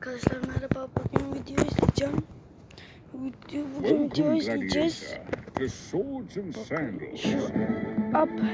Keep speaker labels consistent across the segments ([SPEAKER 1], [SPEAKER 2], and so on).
[SPEAKER 1] Arkadaşlar merhaba. Bugün video izleyeceğim. Video, bugün video izleyeceğiz.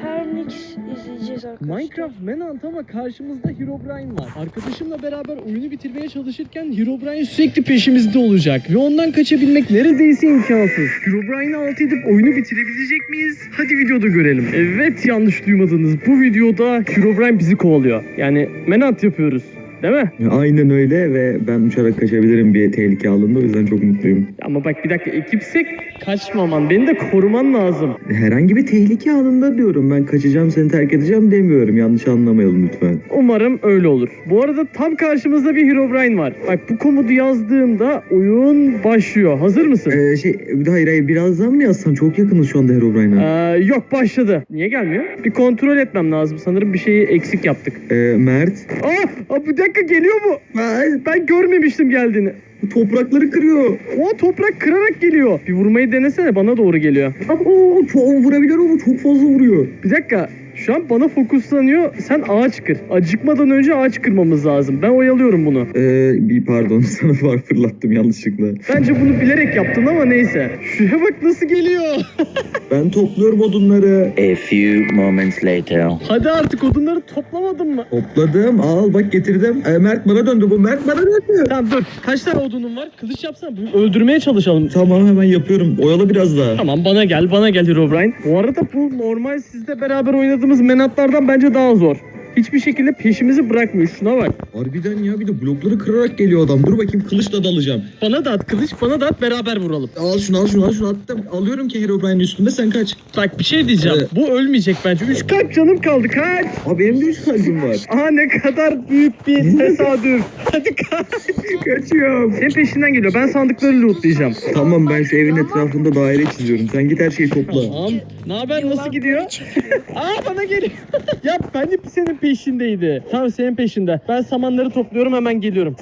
[SPEAKER 1] Hernix izleyeceğiz arkadaşlar.
[SPEAKER 2] Minecraft Manhunt ama karşımızda Herobrine var. Arkadaşımla beraber oyunu bitirmeye çalışırken Herobrine sürekli peşimizde olacak ve ondan kaçabilmek neredeyse imkansız. Herobrine'i alt edip oyunu bitirebilecek miyiz? Hadi videoda görelim. Evet yanlış duymadınız. Bu videoda Herobrine bizi kovalıyor. Yani Manhunt yapıyoruz. Değil mi?
[SPEAKER 3] Aynen öyle ve ben uçarak kaçabilirim bir tehlike anında o yüzden çok mutluyum.
[SPEAKER 2] Ama bak bir dakika ekipsek kaçmaman. Beni de koruman lazım.
[SPEAKER 3] Herhangi bir tehlike anında diyorum ben kaçacağım seni terk edeceğim demiyorum yanlış anlamayalım lütfen.
[SPEAKER 2] Umarım öyle olur. Bu arada tam karşımızda bir Herobrine var. Bak bu komutu yazdığımda oyun başlıyor. Hazır mısın?
[SPEAKER 3] Ee, şey hayır hayır birazdan mı yazsam çok yakınız şu anda Herobrine'a.
[SPEAKER 2] Ee, yok başladı. Niye gelmiyor? Bir kontrol etmem lazım. Sanırım bir şeyi eksik yaptık.
[SPEAKER 3] Ee, Mert
[SPEAKER 2] Aa, aa bir dakika geliyor mu? Aa, ben görmemiştim geldiğini.
[SPEAKER 3] bu toprakları kırıyor.
[SPEAKER 2] O toprak kırarak geliyor. Bir vurmayı denesene bana doğru geliyor.
[SPEAKER 3] Oo, çok vurabiliyor ama çok fazla vuruyor.
[SPEAKER 2] Bir dakika. Şu an bana fokuslanıyor. Sen ağaç kır. Acıkmadan önce ağaç kırmamız lazım. Ben oyalıyorum bunu.
[SPEAKER 3] Ee, bir pardon sana var fırlattım yanlışlıkla.
[SPEAKER 2] Bence bunu bilerek yaptın ama neyse. Şuraya bak nasıl geliyor.
[SPEAKER 3] Ben topluyorum odunları.
[SPEAKER 4] A few moments later.
[SPEAKER 2] Hadi artık odunları toplamadın mı?
[SPEAKER 3] Topladım al bak getirdim. Ee, Mert bana döndü bu Mert bana döndü.
[SPEAKER 2] Tamam dur. Kaç tane odunun var? Kılıç yapsana. Bu- Öldürmeye çalışalım.
[SPEAKER 3] Tamam hemen yapıyorum. Oyala biraz daha.
[SPEAKER 2] Tamam bana gel. Bana gel Herobrine. Bu arada bu normal sizle beraber oynadığımız menatlardan bence daha zor. Hiçbir şekilde peşimizi bırakmıyor. Şuna bak.
[SPEAKER 3] Harbiden ya bir de blokları kırarak geliyor adam. Dur bakayım kılıçla dalacağım.
[SPEAKER 2] Bana da at kılıç, bana da at beraber vuralım.
[SPEAKER 3] Al şunu al şunu al şunu attım. Alıyorum ki Herobrine'in üstünde sen kaç.
[SPEAKER 2] Bak bir şey diyeceğim.
[SPEAKER 3] Evet.
[SPEAKER 2] Bu ölmeyecek bence. Üç kalp canım kaldı. Kaç.
[SPEAKER 3] Aa benim de üç kalbim var.
[SPEAKER 2] Aha ne kadar büyük bir tesadüf. Hadi kaç.
[SPEAKER 3] Kaçıyorum.
[SPEAKER 2] Senin peşinden geliyor. Ben sandıkları lootlayacağım.
[SPEAKER 3] Tamam ben şu evin etrafında daire çiziyorum. Sen git her şeyi topla.
[SPEAKER 2] Tamam. Ne haber? Nasıl gidiyor? Aa bana geliyor. ya bence senin peşindeydi. Tamam senin peşinde. Ben samanları topluyorum hemen geliyorum.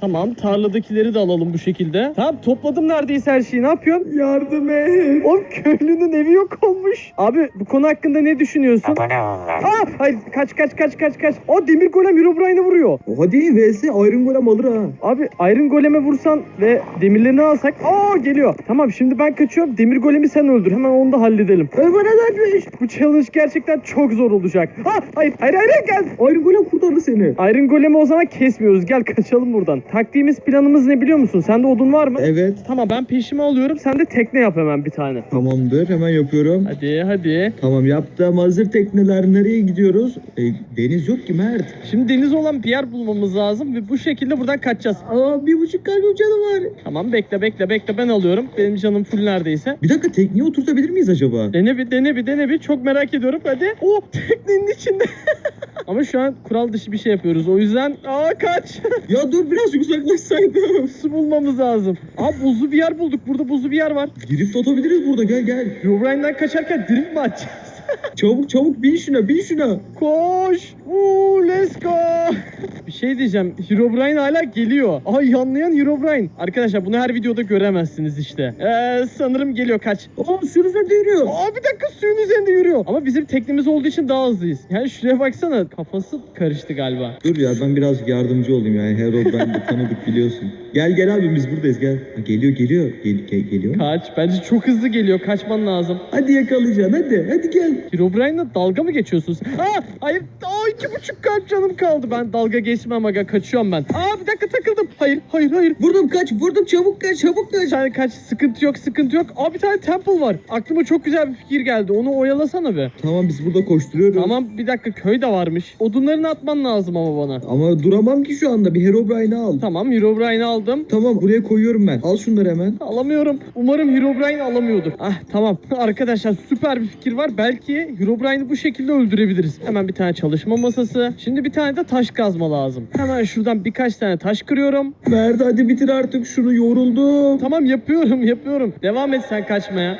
[SPEAKER 2] Tamam tarladakileri de alalım bu şekilde. Tamam topladım neredeyse her şeyi. Ne yapıyorsun?
[SPEAKER 3] Yardım et.
[SPEAKER 2] O köylünün evi yok olmuş. Abi bu konu hakkında ne düşünüyorsun? Aa hayır kaç kaç kaç kaç kaç. O demir golem Herobrine'ı vuruyor.
[SPEAKER 3] Hadi vs Iron Golem alır ha.
[SPEAKER 2] Abi Iron Golem'e vursan ve demirlerini alsak. Aa geliyor. Tamam şimdi ben kaçıyorum. Demir Golem'i sen öldür. Hemen onu da halledelim.
[SPEAKER 3] Bana dönmüş.
[SPEAKER 2] Bu challenge gerçekten çok zor olacak. Aa hayır hayır hayır gel.
[SPEAKER 3] Iron Golem kurtardı seni.
[SPEAKER 2] Iron Golem'i o zaman kesmiyoruz. Gel kaçalım buradan. Taktiğimiz planımız ne biliyor musun? Sende odun var mı?
[SPEAKER 3] Evet.
[SPEAKER 2] Tamam ben peşime alıyorum. Sen de tekne yap hemen bir tane.
[SPEAKER 3] Tamamdır hemen yapıyorum.
[SPEAKER 2] Hadi hadi.
[SPEAKER 3] Tamam yaptım. Hazır tekneler nereye gidiyoruz? E, deniz yok ki Mert.
[SPEAKER 2] Şimdi deniz olan bir yer bulmamız lazım ve bu şekilde buradan kaçacağız.
[SPEAKER 3] Aa bir buçuk kalbim canı var.
[SPEAKER 2] Tamam bekle bekle bekle ben alıyorum. Benim canım full neredeyse.
[SPEAKER 3] Bir dakika tekneye oturtabilir miyiz acaba?
[SPEAKER 2] Dene bir dene bir dene bir çok merak ediyorum hadi. Oh teknenin içinde. Ama şu an kural dışı bir şey yapıyoruz. O yüzden aa kaç.
[SPEAKER 3] ya dur biraz uzaklaşsaydım.
[SPEAKER 2] Su bulmamız lazım. Aa buzlu bir yer bulduk. Burada buzlu bir yer var.
[SPEAKER 3] Drift atabiliriz burada gel gel.
[SPEAKER 2] Herobrine'den kaçarken drift mi açacağız?
[SPEAKER 3] Çabuk çabuk bin şuna bin şuna.
[SPEAKER 2] Koş. Uuu let's go. bir şey diyeceğim. Herobrine hala geliyor. Aha yanlayan Herobrine. Arkadaşlar bunu her videoda göremezsiniz işte. Ee, sanırım geliyor kaç.
[SPEAKER 3] Aa sürü üzerinde yürüyor.
[SPEAKER 2] Aa bir dakika suyun üzerinde yürüyor. Ama bizim teknemiz olduğu için daha hızlıyız. Yani şuraya baksana kafası karıştı galiba.
[SPEAKER 3] Dur ya ben biraz yardımcı olayım yani Herobrine de tanıdık biliyorsun. Gel gel abi biz buradayız gel. Ha, geliyor geliyor. Gel, gel- geliyor.
[SPEAKER 2] Kaç. Bence çok hızlı geliyor. Kaçman lazım.
[SPEAKER 3] Hadi yakalayacaksın hadi hadi gel.
[SPEAKER 2] Herobrine'la dalga mı geçiyorsunuz? Aa hayır. Aa iki buçuk kalp canım kaldı. Ben dalga geçmem aga. Kaçıyorum ben. Aa bir dakika takıldım. Hayır hayır hayır.
[SPEAKER 3] Vurdum kaç vurdum çabuk kaç çabuk kaç.
[SPEAKER 2] Sen kaç sıkıntı yok sıkıntı yok. Aa bir tane temple var. Aklıma çok güzel bir fikir geldi. Onu oyalasana be.
[SPEAKER 3] Tamam biz burada koşturuyoruz.
[SPEAKER 2] Tamam bir dakika köy de varmış. Odunlarını atman lazım ama bana.
[SPEAKER 3] Ama duramam ki şu anda bir Herobrine'i al.
[SPEAKER 2] Tamam Herobrine'i aldım.
[SPEAKER 3] Tamam buraya koyuyorum ben. Al şunları hemen.
[SPEAKER 2] Alamıyorum. Umarım Herobrine alamıyordur. Ah tamam. Arkadaşlar süper bir fikir var. Belki Herobrine'i bu şekilde öldürebiliriz. Hemen bir tane çalışma masası. Şimdi bir tane de taş kazma lazım. Hemen şuradan birkaç tane taş kırıyorum.
[SPEAKER 3] Mert hadi bitir artık şunu yoruldum.
[SPEAKER 2] Tamam yapıyorum yapıyorum. Devam et sen kaçmaya.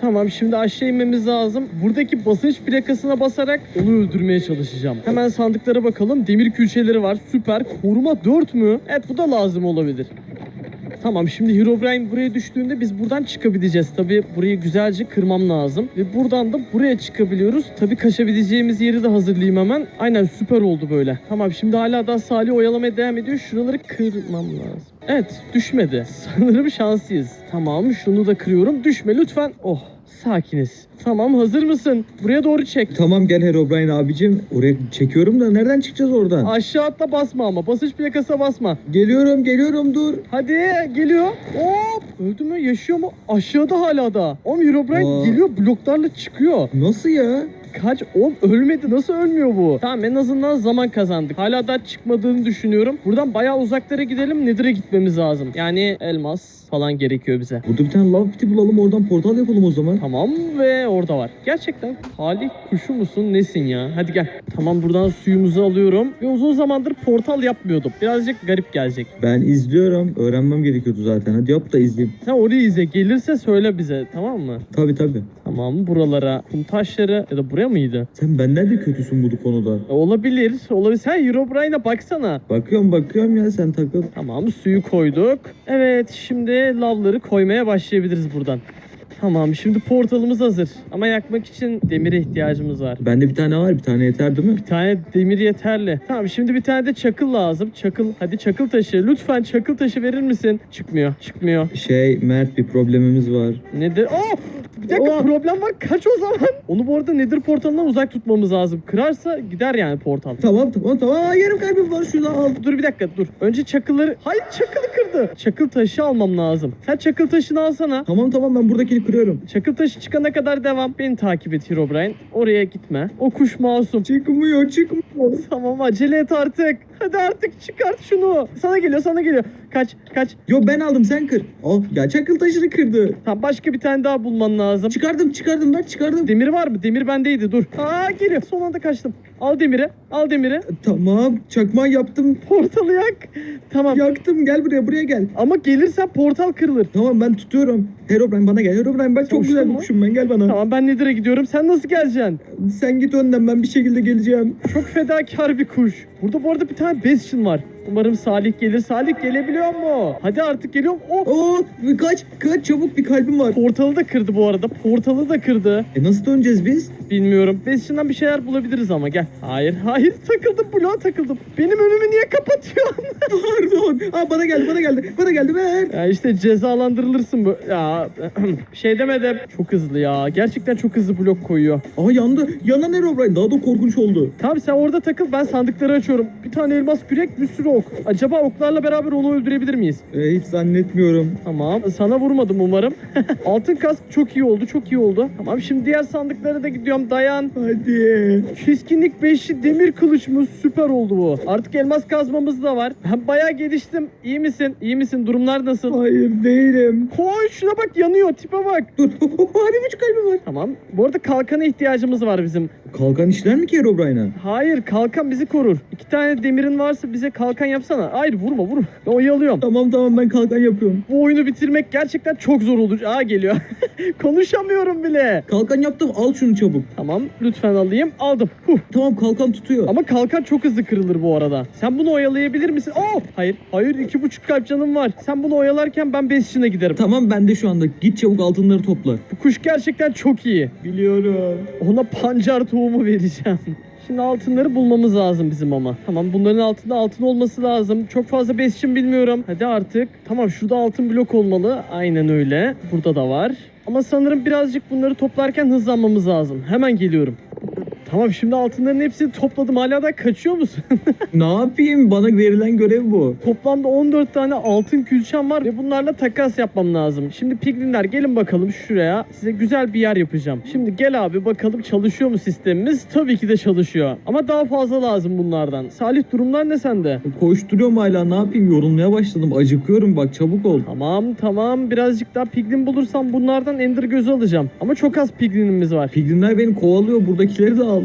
[SPEAKER 2] Tamam şimdi aşağı inmemiz lazım. Buradaki basınç plakasına basarak onu öldürmeye çalışacağım. Hemen sandıklara bakalım. Demir külçeleri var. Süper. Koruma 4 mü? Evet bu da lazım olabilir. Tamam şimdi Herobrine buraya düştüğünde biz buradan çıkabileceğiz. Tabi burayı güzelce kırmam lazım. Ve buradan da buraya çıkabiliyoruz. Tabi kaçabileceğimiz yeri de hazırlayayım hemen. Aynen süper oldu böyle. Tamam şimdi hala da Salih oyalamaya devam ediyor. Şuraları kırmam lazım. Evet düşmedi. Sanırım şanslıyız. Tamam şunu da kırıyorum. Düşme lütfen. Oh sakiniz. Tamam hazır mısın? Buraya doğru çek.
[SPEAKER 3] Tamam gel Herobrine abicim. Oraya çekiyorum da nereden çıkacağız oradan?
[SPEAKER 2] Aşağı atla basma ama. Basınç plakasına basma.
[SPEAKER 3] Geliyorum geliyorum dur.
[SPEAKER 2] Hadi geliyor. Hop. Öldü mü? Yaşıyor mu? Aşağıda hala da. Oğlum Herobrine
[SPEAKER 3] Aa.
[SPEAKER 2] geliyor bloklarla çıkıyor.
[SPEAKER 3] Nasıl ya?
[SPEAKER 2] Kaç? Oğlum ölmedi. Nasıl ölmüyor bu? Tamam en azından zaman kazandık. Hala da çıkmadığını düşünüyorum. Buradan bayağı uzaklara gidelim. Nedir'e gitmemiz lazım. Yani elmas falan gerekiyor bize.
[SPEAKER 3] Burada bir tane love piti bulalım oradan portal yapalım o zaman.
[SPEAKER 2] Tamam ve orada var. Gerçekten talih kuşu musun nesin ya? Hadi gel. Tamam buradan suyumuzu alıyorum. Ve uzun zamandır portal yapmıyordum. Birazcık garip gelecek.
[SPEAKER 3] Ben izliyorum. Öğrenmem gerekiyordu zaten. Hadi yap da izleyeyim.
[SPEAKER 2] Sen orayı izle. Gelirse söyle bize tamam mı?
[SPEAKER 3] Tabi tabi.
[SPEAKER 2] Tamam buralara kum taşları ya da buraya mıydı?
[SPEAKER 3] Sen benden de kötüsün bu konuda.
[SPEAKER 2] E, olabilir. Olabilir. Sen Herobrine'e baksana.
[SPEAKER 3] Bakıyorum bakıyorum ya sen takıl.
[SPEAKER 2] Tamam suyu koyduk. Evet şimdi lavları koymaya başlayabiliriz buradan. Tamam şimdi portalımız hazır. Ama yakmak için demire ihtiyacımız var.
[SPEAKER 3] Bende bir tane var bir tane yeter değil mi?
[SPEAKER 2] Bir tane demir yeterli. Tamam şimdi bir tane de çakıl lazım. Çakıl. Hadi çakıl taşı. Lütfen çakıl taşı verir misin? Çıkmıyor. Çıkmıyor.
[SPEAKER 3] Şey Mert bir problemimiz var.
[SPEAKER 2] Nedir? Aa! Bir dakika
[SPEAKER 3] Oha.
[SPEAKER 2] problem var. Kaç o zaman? Onu bu arada nedir portalından uzak tutmamız lazım. Kırarsa gider yani portal.
[SPEAKER 3] Tamam tamam tamam. Aa, yarım kalbim var şurada al.
[SPEAKER 2] Dur bir dakika dur. Önce çakılları... Hayır çakılı kırdı. Çakıl taşı almam lazım. Sen çakıl taşını alsana.
[SPEAKER 3] Tamam tamam ben buradakini kırıyorum.
[SPEAKER 2] Çakıl taşı çıkana kadar devam. Beni takip et Herobrine. Oraya gitme. O kuş masum.
[SPEAKER 3] Çıkmıyor çıkmıyor.
[SPEAKER 2] Tamam acele et artık. Hadi artık çıkart şunu. Sana geliyor sana geliyor. Kaç kaç.
[SPEAKER 3] Yo ben aldım sen kır. Al ya çakıl taşını kırdı.
[SPEAKER 2] Tamam başka bir tane daha bulman lazım.
[SPEAKER 3] Çıkardım çıkardım ben çıkardım.
[SPEAKER 2] Demir var mı? Demir bendeydi dur. Aa geliyor. Son anda kaçtım. Al demiri. Al demiri.
[SPEAKER 3] Tamam çakmağı yaptım.
[SPEAKER 2] Portalı yak. Tamam.
[SPEAKER 3] Yaktım gel buraya buraya gel.
[SPEAKER 2] Ama gelirsen portal kırılır.
[SPEAKER 3] Tamam ben tutuyorum. Herobrine bana gel. Herobrine bak çok
[SPEAKER 2] Çalıştın
[SPEAKER 3] güzel kuşum ben gel bana.
[SPEAKER 2] Tamam ben Nedir'e gidiyorum. Sen nasıl geleceksin?
[SPEAKER 3] Sen git önden ben bir şekilde geleceğim.
[SPEAKER 2] Çok fedakar bir kuş. Burada bu arada bir tane Bastion var. Umarım Salih gelir. Salih gelebiliyor mu? Hadi artık geliyorum. Oh!
[SPEAKER 3] Oo kaç kaç çabuk bir kalbim var.
[SPEAKER 2] Portalı da kırdı bu arada. Portalı da kırdı.
[SPEAKER 3] E nasıl döneceğiz biz?
[SPEAKER 2] Bilmiyorum. Bastion'dan bir şeyler bulabiliriz ama gel. Hayır, hayır. Takıldım bloğa takıldım. Benim önümü niye kapatıyorsun?
[SPEAKER 3] Pardon. Aa bana geldi bana geldi. Bana geldi ver.
[SPEAKER 2] ya işte cezalandırılırsın bu. Ya şey demedim. Çok hızlı ya. Gerçekten çok hızlı blok koyuyor.
[SPEAKER 3] Aa yandı. Yanan Herobrine daha da korkunç oldu.
[SPEAKER 2] Tamam sen orada takıl. Ben sandıkları açıyorum. Bir tane elmas kürek, bir sürü ok. Acaba oklarla beraber onu öldürebilir miyiz?
[SPEAKER 3] E, hiç zannetmiyorum.
[SPEAKER 2] Tamam. Sana vurmadım umarım. Altın kask çok iyi oldu, çok iyi oldu. Tamam şimdi diğer sandıklara da gidiyorum. Dayan.
[SPEAKER 3] Hadi.
[SPEAKER 2] Keskinlik 5'li demir kılıçımız süper oldu bu. Artık elmas kazmamız da var. Ben bayağı geliştim. İyi misin? İyi misin? Durumlar nasıl?
[SPEAKER 3] Hayır değilim.
[SPEAKER 2] Koy şuna bak yanıyor. Tipe bak.
[SPEAKER 3] Dur. Hadi buçuk kalbim var.
[SPEAKER 2] Tamam. Bu arada kalkana ihtiyacımız var bizim.
[SPEAKER 3] Kalkan işler mi ki Herobrine'a?
[SPEAKER 2] Hayır kalkan bizi korur. İki tane demirin varsa bize kalkan yapsana. Hayır vurma vurma. Ben oyalıyorum.
[SPEAKER 3] Tamam tamam ben kalkan yapıyorum.
[SPEAKER 2] Bu oyunu bitirmek gerçekten çok zor olacak. Aa geliyor. Konuşamıyorum bile.
[SPEAKER 3] Kalkan yaptım al şunu çabuk.
[SPEAKER 2] Tamam lütfen alayım. Aldım. Huh.
[SPEAKER 3] Tamam kalkan tutuyor.
[SPEAKER 2] Ama kalkan çok hızlı kırılır bu arada. Sen bunu oyalayabilir misin? Oh! Hayır. Hayır iki buçuk kalp canım var. Sen bunu oyalarken ben Bastion'a giderim.
[SPEAKER 3] Tamam ben de şu anda. Git çabuk altınları topla.
[SPEAKER 2] Bu kuş gerçekten çok iyi.
[SPEAKER 3] Biliyorum.
[SPEAKER 2] Ona pancar tohumu vereceğim. Şimdi altınları bulmamız lazım bizim ama. Tamam bunların altında altın olması lazım. Çok fazla Bastion bilmiyorum. Hadi artık. Tamam şurada altın blok olmalı. Aynen öyle. Burada da var. Ama sanırım birazcık bunları toplarken hızlanmamız lazım. Hemen geliyorum. Tamam şimdi altınların hepsini topladım. Hala da kaçıyor musun?
[SPEAKER 3] ne yapayım? Bana verilen görev bu.
[SPEAKER 2] Toplamda 14 tane altın külçem var ve bunlarla takas yapmam lazım. Şimdi piglinler gelin bakalım şuraya. Size güzel bir yer yapacağım. Şimdi gel abi bakalım çalışıyor mu sistemimiz? Tabii ki de çalışıyor. Ama daha fazla lazım bunlardan. Salih durumlar ne sende?
[SPEAKER 3] Koşturuyorum hala ne yapayım? Yorulmaya başladım. Acıkıyorum bak çabuk ol.
[SPEAKER 2] Tamam tamam birazcık daha piglin bulursam bunlardan ender gözü alacağım. Ama çok az piglinimiz var.
[SPEAKER 3] Piglinler beni kovalıyor. Buradakileri de al.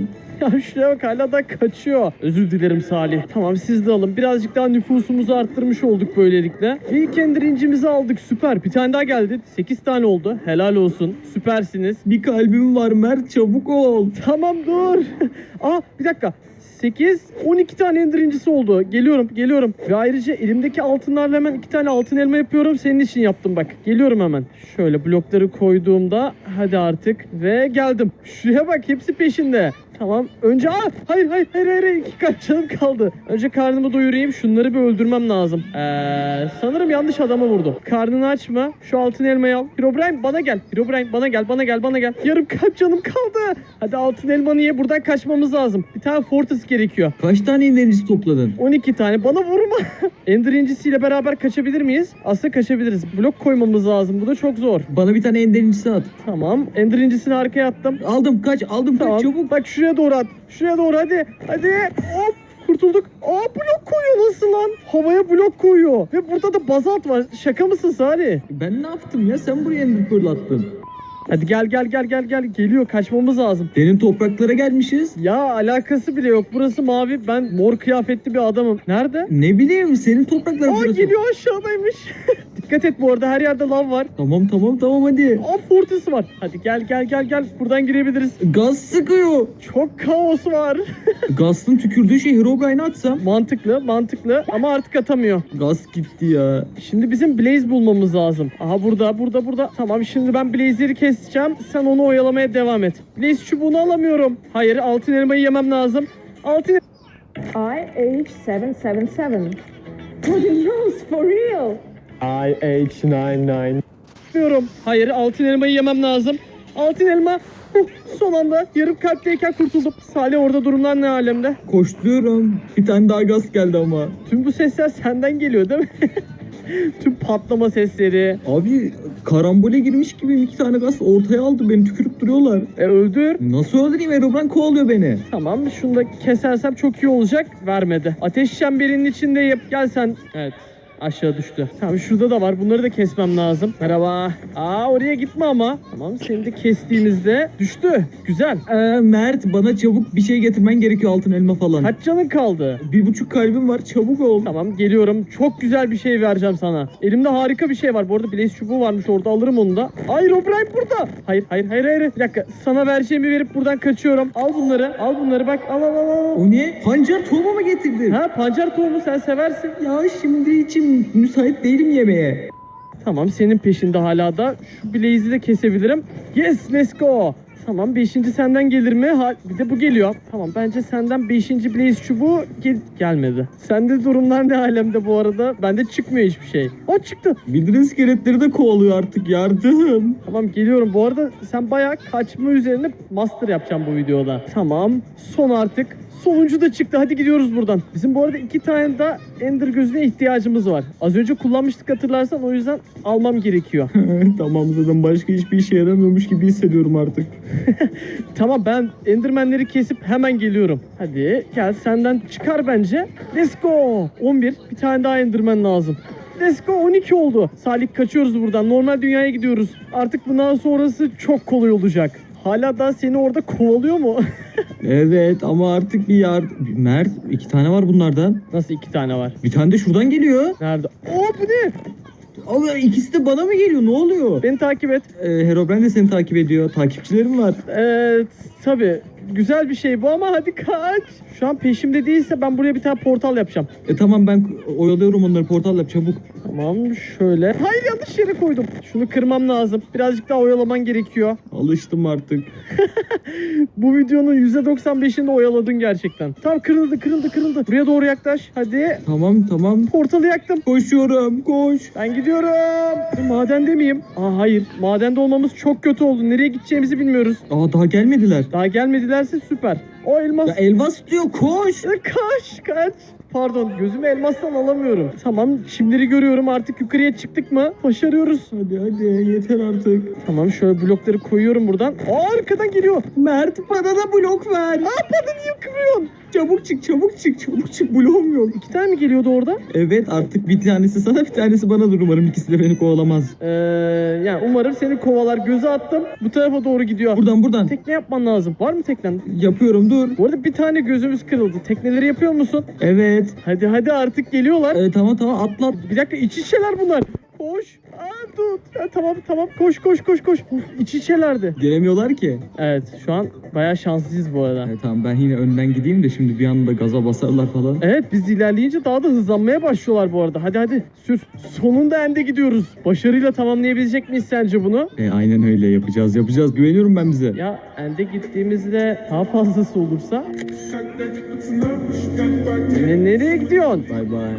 [SPEAKER 2] Ya şuraya bak hala da kaçıyor. Özür dilerim Salih. Tamam siz de alın. Birazcık daha nüfusumuzu arttırmış olduk böylelikle. İlk ender incimizi aldık süper. Bir tane daha geldi. 8 tane oldu. Helal olsun. Süpersiniz.
[SPEAKER 3] Bir kalbim var Mert çabuk ol.
[SPEAKER 2] Tamam dur. Aa bir dakika. 8, 12 tane endirincisi oldu. Geliyorum, geliyorum. Ve ayrıca elimdeki altınlarla hemen iki tane altın elma yapıyorum. Senin için yaptım bak. Geliyorum hemen. Şöyle blokları koyduğumda hadi artık. Ve geldim. Şuraya bak hepsi peşinde. Tamam. Önce aa hayır hayır hayır hayır iki kalp canım kaldı. Önce karnımı doyurayım. Şunları bir öldürmem lazım. Ee, sanırım yanlış adama vurdum. Karnını açma. Şu altın elmayı al. Herobrine bana gel. Herobrine bana gel bana gel bana gel. Yarım kalp canım kaldı. Hadi altın elmanı ye. Buradan kaçmamız lazım. Bir tane fortress gerekiyor.
[SPEAKER 3] Kaç tane indirici topladın?
[SPEAKER 2] 12 tane. Bana vurma. Ender incisiyle beraber kaçabilir miyiz? Aslında kaçabiliriz. Blok koymamız lazım. Bu da çok zor.
[SPEAKER 3] Bana bir tane endirincisi at.
[SPEAKER 2] Tamam. Ender incisini arkaya attım.
[SPEAKER 3] Aldım kaç aldım
[SPEAKER 2] Tamam.
[SPEAKER 3] kaç çabuk.
[SPEAKER 2] Bak şuraya doğru at. Şuraya doğru hadi. Hadi. Hop. Kurtulduk. Aa blok koyuyor nasıl lan? Havaya blok koyuyor. Ve burada da bazalt var. Şaka mısın Salih?
[SPEAKER 3] Ben ne yaptım ya sen buraya fırlattın.
[SPEAKER 2] Hadi gel gel gel gel gel. Geliyor kaçmamız lazım.
[SPEAKER 3] Senin topraklara gelmişiz.
[SPEAKER 2] Ya alakası bile yok. Burası mavi. Ben mor kıyafetli bir adamım. Nerede?
[SPEAKER 3] Ne bileyim senin toprakların
[SPEAKER 2] Aa
[SPEAKER 3] burası.
[SPEAKER 2] geliyor aşağıdaymış. Dikkat et bu arada her yerde lav var.
[SPEAKER 3] Tamam tamam tamam hadi.
[SPEAKER 2] Aa fortress var. Hadi gel gel gel gel. Buradan girebiliriz.
[SPEAKER 3] Gaz sıkıyor.
[SPEAKER 2] Çok kaos var.
[SPEAKER 3] Gaz'ın tükürdüğü şey Herobrine'e atsam.
[SPEAKER 2] mantıklı mantıklı ama artık atamıyor.
[SPEAKER 3] Gaz gitti ya.
[SPEAKER 2] Şimdi bizim Blaze bulmamız lazım. Aha burada burada burada. Tamam şimdi ben Blaze'leri keseceğim. Sen onu oyalamaya devam et. Blaze çubuğunu alamıyorum. Hayır altın elmayı yemem lazım. Altın
[SPEAKER 5] IH777. Golden Rose, for real.
[SPEAKER 2] IH99. Yapıyorum. Hayır altın elmayı yemem lazım. Altın elma. Huh, Son anda yarım kalpteyken kurtuldum. Salih orada durumlar ne alemde?
[SPEAKER 3] Koşturuyorum. Bir tane daha gaz geldi ama.
[SPEAKER 2] Tüm bu sesler senden geliyor değil mi? Tüm patlama sesleri.
[SPEAKER 3] Abi karambole girmiş gibi iki tane gaz ortaya aldı beni tükürüp duruyorlar.
[SPEAKER 2] E öldür.
[SPEAKER 3] Nasıl öldüreyim Herobrine kovalıyor beni.
[SPEAKER 2] Tamam şunu da kesersem çok iyi olacak. Vermedi. Ateş çemberinin içindeyim. Gel sen. Evet. Aşağı düştü. Tamam şurada da var. Bunları da kesmem lazım. Merhaba. Aa oraya gitme ama. Tamam seni de kestiğimizde düştü. Güzel.
[SPEAKER 3] Ee, Mert bana çabuk bir şey getirmen gerekiyor altın elma falan.
[SPEAKER 2] Kaç canın kaldı?
[SPEAKER 3] Bir buçuk kalbim var çabuk ol.
[SPEAKER 2] Tamam geliyorum. Çok güzel bir şey vereceğim sana. Elimde harika bir şey var. Bu arada Blaze çubuğu varmış orada alırım onu da. Hayır O'Brien burada. Hayır hayır hayır hayır. Bir dakika. Sana vereceğimi verip buradan kaçıyorum. Al bunları. Al bunları bak. Al al al al.
[SPEAKER 3] O ne? Pancar tohumu mu getirdin?
[SPEAKER 2] Ha pancar tohumu sen seversin.
[SPEAKER 3] Ya şimdi için müsait değilim yemeğe.
[SPEAKER 2] Tamam senin peşinde hala da. Şu Blaze'i de kesebilirim. Yes let's go. Tamam 5. senden gelir mi? Ha, bir de bu geliyor. Tamam bence senden 5. Blaze çubuğu gel- gelmedi. Sende durumlar ne alemde bu arada? Bende çıkmıyor hiçbir şey. O çıktı.
[SPEAKER 3] Bildirin iskeletleri de kovalıyor artık yardım.
[SPEAKER 2] Tamam geliyorum. Bu arada sen bayağı kaçma üzerine master yapacağım bu videoda. Tamam. Son artık. Sonuncu da çıktı. Hadi gidiyoruz buradan. Bizim bu arada iki tane daha Ender gözüne ihtiyacımız var. Az önce kullanmıştık hatırlarsan o yüzden almam gerekiyor.
[SPEAKER 3] tamam zaten başka hiçbir işe yaramıyormuş gibi hissediyorum artık.
[SPEAKER 2] tamam ben Endermenleri kesip hemen geliyorum. Hadi gel senden çıkar bence. Let's go. 11. Bir tane daha Enderman lazım. Let's go 12 oldu. Salih kaçıyoruz buradan. Normal dünyaya gidiyoruz. Artık bundan sonrası çok kolay olacak. Hala da seni orada kovalıyor mu?
[SPEAKER 3] Evet ama artık bir yardım... Mert iki tane var bunlardan.
[SPEAKER 2] Nasıl iki tane var?
[SPEAKER 3] Bir tane de şuradan geliyor.
[SPEAKER 2] Nerede? Oo bu ne?
[SPEAKER 3] Abi ikisi de bana mı geliyor? Ne oluyor?
[SPEAKER 2] Beni takip et.
[SPEAKER 3] Ee, Herobrine de seni takip ediyor. Takipçilerim var.
[SPEAKER 2] Ee, tabii güzel bir şey bu ama hadi kaç. Şu an peşimde değilse ben buraya bir tane portal yapacağım.
[SPEAKER 3] E tamam ben oyalıyorum onları portal yap çabuk.
[SPEAKER 2] Tamam şöyle. Hayır yanlış yere koydum. Şunu kırmam lazım. Birazcık daha oyalaman gerekiyor.
[SPEAKER 3] Alıştım artık.
[SPEAKER 2] Bu videonun %95'ini oyaladın gerçekten. Tamam kırıldı kırıldı kırıldı. Buraya doğru yaklaş. Hadi.
[SPEAKER 3] Tamam tamam.
[SPEAKER 2] Portalı yaktım.
[SPEAKER 3] Koşuyorum koş.
[SPEAKER 2] Ben gidiyorum. Madende miyim? Aa hayır. Madende olmamız çok kötü oldu. Nereye gideceğimizi bilmiyoruz.
[SPEAKER 3] Aa daha gelmediler.
[SPEAKER 2] Daha gelmedilerse süper. O elmas.
[SPEAKER 3] Ya elmas diyor koş.
[SPEAKER 2] E, Kaç kaç. Pardon gözümü elmastan alamıyorum. Tamam çimleri görüyorum artık yukarıya çıktık mı? Başarıyoruz.
[SPEAKER 3] Hadi hadi yeter artık.
[SPEAKER 2] Tamam şöyle blokları koyuyorum buradan. Aa arkadan geliyor.
[SPEAKER 3] Mert bana da blok ver.
[SPEAKER 2] Aa bana niye kıvırıyorsun?
[SPEAKER 3] Çabuk çık çabuk çık çabuk çık bloğum yok.
[SPEAKER 2] İki tane mi geliyordu orada?
[SPEAKER 3] Evet artık bir tanesi sana bir tanesi banadır umarım ikisi de beni kovalamaz.
[SPEAKER 2] Ee, yani umarım seni kovalar. Göze attım. Bu tarafa doğru gidiyor.
[SPEAKER 3] Buradan buradan
[SPEAKER 2] Tekne yapman lazım. Var mı teknen?
[SPEAKER 3] yapıyorum dur.
[SPEAKER 2] Bu arada bir tane gözümüz kırıldı. Tekneleri yapıyor musun?
[SPEAKER 3] Evet.
[SPEAKER 2] Hadi hadi artık geliyorlar.
[SPEAKER 3] Ee, tamam tamam atla.
[SPEAKER 2] Bir dakika iç içeler bunlar. Koş. Aa tut. Ha, tamam tamam koş koş koş koş. İç içelerdi.
[SPEAKER 3] Gelemiyorlar ki.
[SPEAKER 2] Evet şu an bayağı şanslıyız bu arada.
[SPEAKER 3] Evet, tamam ben yine önden gideyim de şimdi bir anda gaza basarlar falan.
[SPEAKER 2] Evet biz ilerleyince daha da hızlanmaya başlıyorlar bu arada. Hadi hadi sür. Sonunda ende gidiyoruz. Başarıyla tamamlayabilecek miyiz sence bunu?
[SPEAKER 3] E, aynen öyle yapacağız yapacağız güveniyorum ben bize.
[SPEAKER 2] Ya ende gittiğimizde daha fazlası olursa? Ne, nereye gidiyorsun?
[SPEAKER 3] Bay bay.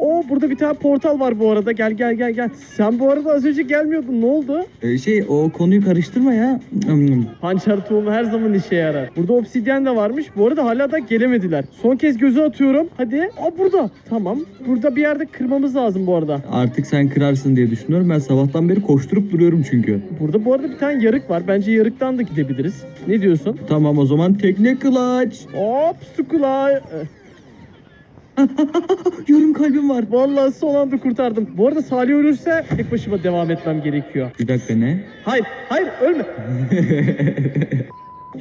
[SPEAKER 2] Oo burada bir tane portal var bu arada. Gel gel gel gel. Sen bu arada az önce gelmiyordun. Ne oldu?
[SPEAKER 3] E, şey o konuyu karıştırma ya. Hmm.
[SPEAKER 2] Pançer tohumu her zaman işe yarar. Burada obsidyen de varmış. Bu arada hala da gelemediler. Son kez gözü atıyorum. Hadi. Aa burada. Tamam. Burada bir yerde kırmamız lazım bu arada.
[SPEAKER 3] Artık sen kırarsın diye düşünüyorum. Ben sabahtan beri koşturup duruyorum çünkü.
[SPEAKER 2] Burada bu arada bir tane yarık var. Bence yarıktan da gidebiliriz. Ne diyorsun?
[SPEAKER 3] Tamam o zaman tekne kılaç.
[SPEAKER 2] Hop su kulağı.
[SPEAKER 3] Yarım kalbim var.
[SPEAKER 2] Vallahi son anda kurtardım. Bu arada Salih ölürse tek başıma devam etmem gerekiyor.
[SPEAKER 3] Bir dakika ne?
[SPEAKER 2] Hayır, hayır ölme.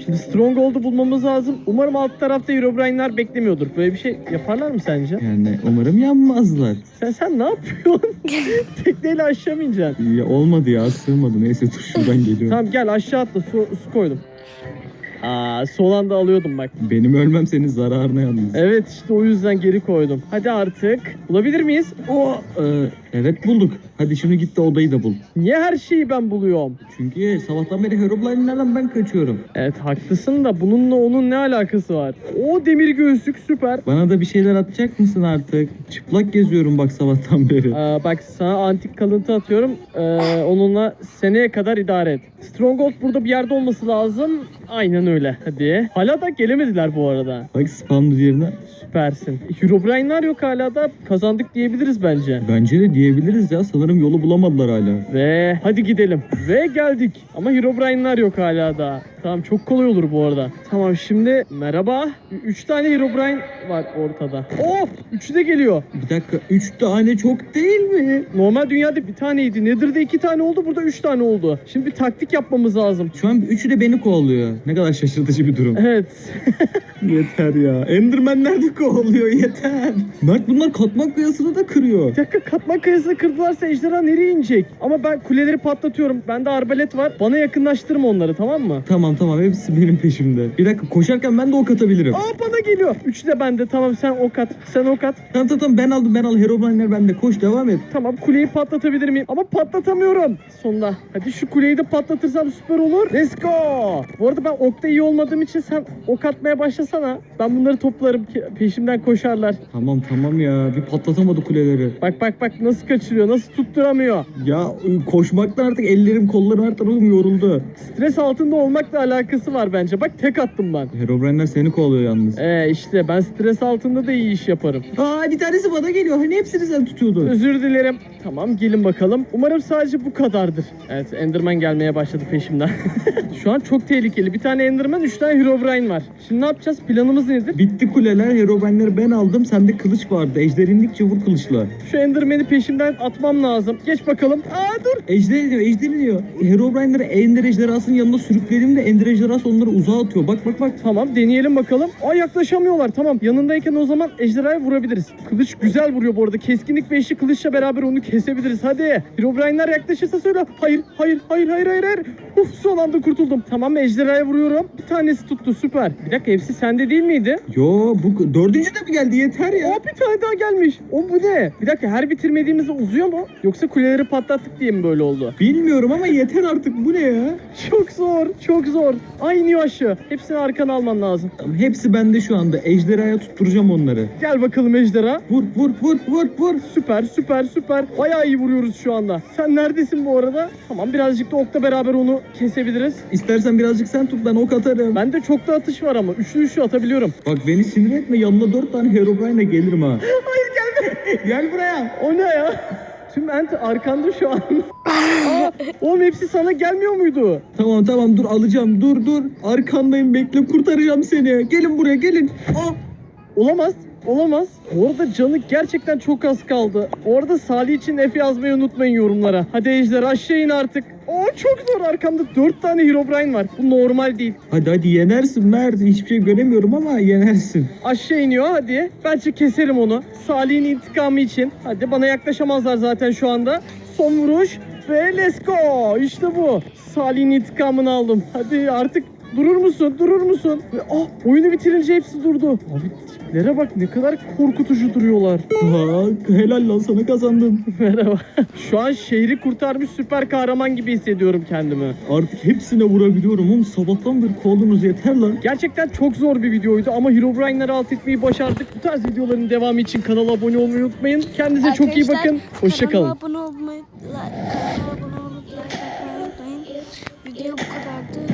[SPEAKER 2] Şimdi Stronghold'u bulmamız lazım. Umarım alt tarafta Herobrine'ler beklemiyordur. Böyle bir şey yaparlar mı sence?
[SPEAKER 3] Yani umarım yanmazlar.
[SPEAKER 2] Sen sen ne yapıyorsun? Tekneyle aşağı mı ineceksin?
[SPEAKER 3] Ya olmadı ya sığmadı. Neyse dur şuradan geliyorum.
[SPEAKER 2] Tamam gel aşağı atla su, su koydum. Aa son anda alıyordum bak.
[SPEAKER 3] Benim ölmem senin zararına yalnız.
[SPEAKER 2] Evet işte o yüzden geri koydum. Hadi artık. Bulabilir miyiz?
[SPEAKER 3] O e, evet bulduk. Hadi şimdi git de odayı da bul.
[SPEAKER 2] Niye her şeyi ben buluyorum?
[SPEAKER 3] Çünkü sabahtan beri Herobrine'lerden ben kaçıyorum.
[SPEAKER 2] Evet haklısın da bununla onun ne alakası var? O demir göğüslük süper.
[SPEAKER 3] Bana da bir şeyler atacak mısın artık? Çıplak geziyorum bak sabahtan beri.
[SPEAKER 2] Aa, bak sana antik kalıntı atıyorum. Ee, onunla seneye kadar idare et. Stronghold burada bir yerde olması lazım. Aynen öyle. Hadi. Hala da gelemediler bu arada.
[SPEAKER 3] Bak spamlı yerine.
[SPEAKER 2] Süpersin. Herobrine'lar yok hala da kazandık diyebiliriz bence.
[SPEAKER 3] Bence de diyebiliriz ya. Sanırım yolu bulamadılar hala.
[SPEAKER 2] Ve hadi gidelim. Ve geldik. Ama Herobrine'lar yok hala da. Tamam çok kolay olur bu arada. Tamam şimdi merhaba. Üç tane Herobrine var ortada. Of! Üçü de geliyor.
[SPEAKER 3] Bir dakika. Üç tane çok değil mi?
[SPEAKER 2] Normal dünyada bir taneydi. Nether'da iki tane oldu. Burada üç tane oldu. Şimdi bir taktik yapmamız lazım.
[SPEAKER 3] Şu an üçü de beni kovalıyor. Ne kadar şaşırtıcı bir durum.
[SPEAKER 2] Evet.
[SPEAKER 3] yeter ya. Enderman'ler de kovalıyor yeter. Mert bunlar katman kıyasını da kırıyor.
[SPEAKER 2] Bir dakika katman kayasını kırdılarsa ejderha nereye inecek? Ama ben kuleleri patlatıyorum. Bende arbalet var. Bana yakınlaştırma onları tamam mı?
[SPEAKER 3] Tamam tamam hepsi benim peşimde. Bir dakika koşarken ben de ok atabilirim.
[SPEAKER 2] Aa bana geliyor. Üçü de bende. Tamam sen ok at. Sen ok at.
[SPEAKER 3] Tamam tamam tamam ben aldım ben aldım. Herobrine'ler bende. Koş devam et.
[SPEAKER 2] Tamam kuleyi patlatabilir miyim? Ama patlatamıyorum. Sonunda. Hadi şu kuleyi de patlatırsam süper olur. Let's go. Bu arada ben okta iyi olmadığım için sen ok atmaya başlasana. Ben bunları toplarım. Ke- Peşimden koşarlar.
[SPEAKER 3] Tamam tamam ya. Bir patlatamadı kuleleri.
[SPEAKER 2] Bak bak bak nasıl kaçırıyor. Nasıl tutturamıyor.
[SPEAKER 3] Ya koşmaktan artık ellerim kollarım her tarafım yoruldu.
[SPEAKER 2] Stres altında olmakla alakası var bence. Bak tek attım ben.
[SPEAKER 3] Herobrine'ler seni kovalıyor yalnız.
[SPEAKER 2] Ee işte ben stres altında da iyi iş yaparım.
[SPEAKER 3] Aa bir tanesi bana geliyor. Hani hepsini sen tutuyordun.
[SPEAKER 2] Özür dilerim. Tamam gelin bakalım. Umarım sadece bu kadardır. Evet Enderman gelmeye başladı peşimden. Şu an çok tehlikeli. Bir tane Enderman, üç tane Herobrine var. Şimdi ne yapacağız? Planımız nedir?
[SPEAKER 3] Bitti kuleler. Herobrine'leri ben aldım. Sende kılıç vardı. Ejder indikçe vur kılıçla.
[SPEAKER 2] Şu Enderman'i peşimden atmam lazım. Geç bakalım. Aa dur.
[SPEAKER 3] Ejder iniyor, ejder iniyor. Herobrine'leri Ender ejderhasının yanına sürükledim de Ender ejderhası onları uzağa atıyor. Bak bak bak.
[SPEAKER 2] Tamam deneyelim bakalım. Aa yaklaşamıyorlar. Tamam yanındayken o zaman ejderhayı vurabiliriz. Kılıç güzel vuruyor bu arada. Keskinlik beşli kılıçla beraber onu kesebiliriz. Hadi. Herobrine'ler yaklaşırsa söyle. Hayır, hayır, hayır, hayır, hayır, hayır. Uf son anda kurtuldum. Tamam ejderhaya vuruyorum. Bir tanesi tuttu süper. Bir dakika hepsi sende değil miydi?
[SPEAKER 3] Yo bu dördüncü de mi geldi? Yeter ya.
[SPEAKER 2] Aa bir tane daha gelmiş. O bu ne? Bir dakika her bitirmediğimizde uzuyor mu? Yoksa kuleleri patlattık diye mi böyle oldu?
[SPEAKER 3] Bilmiyorum ama yeter artık. Bu ne ya?
[SPEAKER 2] Çok zor, çok zor. Ay iniyor aşağı. Hepsini arkana alman lazım.
[SPEAKER 3] Tamam, hepsi bende şu anda. Ejderhaya tutturacağım onları.
[SPEAKER 2] Gel bakalım ejderha.
[SPEAKER 3] Vur vur vur vur vur.
[SPEAKER 2] Süper, süper, süper. Bayağı iyi vuruyoruz şu anda. Sen neredesin bu arada? Tamam birazcık da okla beraber onu kesebiliriz.
[SPEAKER 3] İstersen birazcık sen tut ben ok atarım.
[SPEAKER 2] Bende çok da atış var ama. Üçlü üçlü atabiliyorum.
[SPEAKER 3] Bak beni sinir etme yanına dört tane Herobrine'le gelirim ha. Hayır gelme. Gel buraya.
[SPEAKER 2] O ne ya? Tüm ent arkanda şu an. Aa, oğlum hepsi sana gelmiyor muydu?
[SPEAKER 3] Tamam tamam dur alacağım dur dur. Arkandayım bekle kurtaracağım seni. Gelin buraya gelin. Aa,
[SPEAKER 2] Olamaz. Olamaz. Bu arada canı gerçekten çok az kaldı. Bu arada Salih için F yazmayı unutmayın yorumlara. Hadi Ejder aşağı in artık. Oo çok zor arkamda 4 tane Herobrine var. Bu normal değil.
[SPEAKER 3] Hadi hadi yenersin Mert. Hiçbir şey göremiyorum ama yenersin.
[SPEAKER 2] Aşağı iniyor hadi. Bence keserim onu. Salih'in intikamı için. Hadi bana yaklaşamazlar zaten şu anda. Son vuruş ve let's go. İşte bu. Salih'in intikamını aldım. Hadi artık durur musun? Durur musun? Ve ah oyunu bitirince hepsi durdu. Abi tiplere bak ne kadar korkutucu duruyorlar.
[SPEAKER 3] Ha, helal lan sana kazandım.
[SPEAKER 2] Merhaba. Şu an şehri kurtarmış süper kahraman gibi hissediyorum kendimi.
[SPEAKER 3] Artık hepsine vurabiliyorum oğlum. Sabahtan beri kovalıyorsunuz yeter lan.
[SPEAKER 2] Gerçekten çok zor bir videoydu ama Herobrine'ları alt etmeyi başardık. Bu tarz videoların devamı için kanala abone olmayı unutmayın. Kendinize çok iyi
[SPEAKER 1] Arkadaşlar,
[SPEAKER 2] bakın. Hoşçakalın.
[SPEAKER 1] Kanala abone olmayı, like, kanala abone olup like atmayı unutmayın. Video bu kadardı.